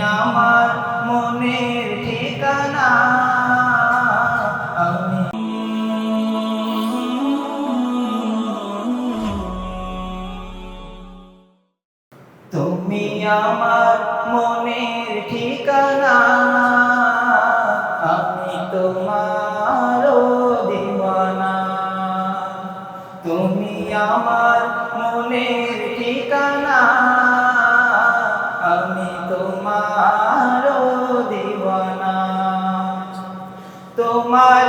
আমার মনের ঠিকানা। তুমি আমার মনের ঠিকানা।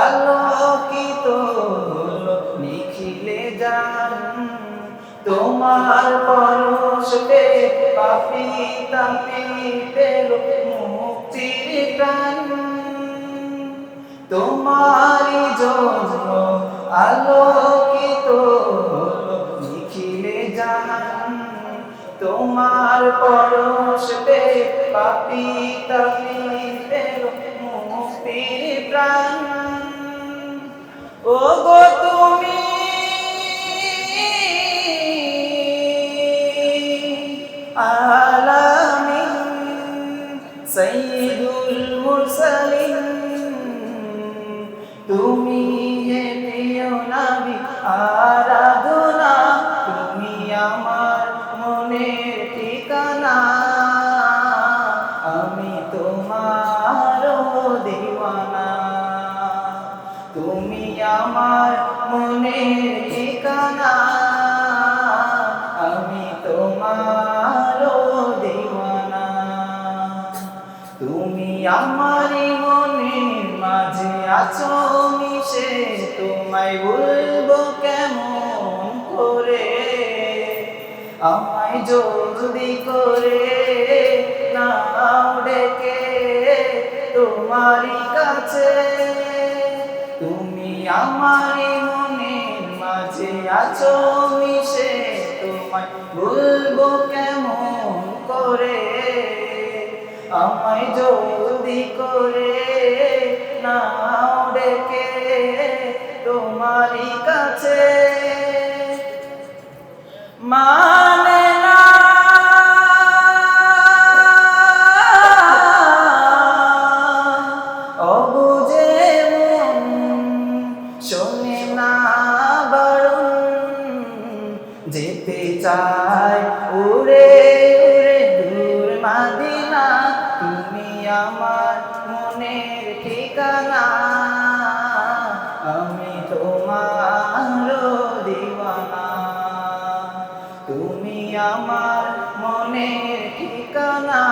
আলোকিত হলো, নিখিলে যান তোমার পরশে পাপি তাপি পেল মুক্তির প্রাণ। তোমারি জন্য আলোকিত নিখিলে জান, তোমার পরশে পাপি তাপি পেল মুক্তির প্রাণ। ও গো তুমি। আলামিন সৈয়দুল মুরসালিন। তুমি হে প্রিয় নবী আরাধনা আমার মনের ঠিকানা। আমি তোমার দিওয়ানা। তুমি আমারই মনের মাঝে আছো, মিশে তোমায় বলব কেমন করে? আমায় জলদি করে নাও ডেকে, তোমারই কাছে তুমি আমারই মনের মাঝে আছো মিশে তোমায় বলব কেমন করে? আমায় জলদি করে নাও ডেকে তোমারই কাছে। মানে বারণ যেতে চায়। উড়ে উড়ে দূর মাদিনা, তুমি আমার মনের ঠিকানা। আমি তোমার দিওয়ানা। তুমি আমার মনের ঠিকানা।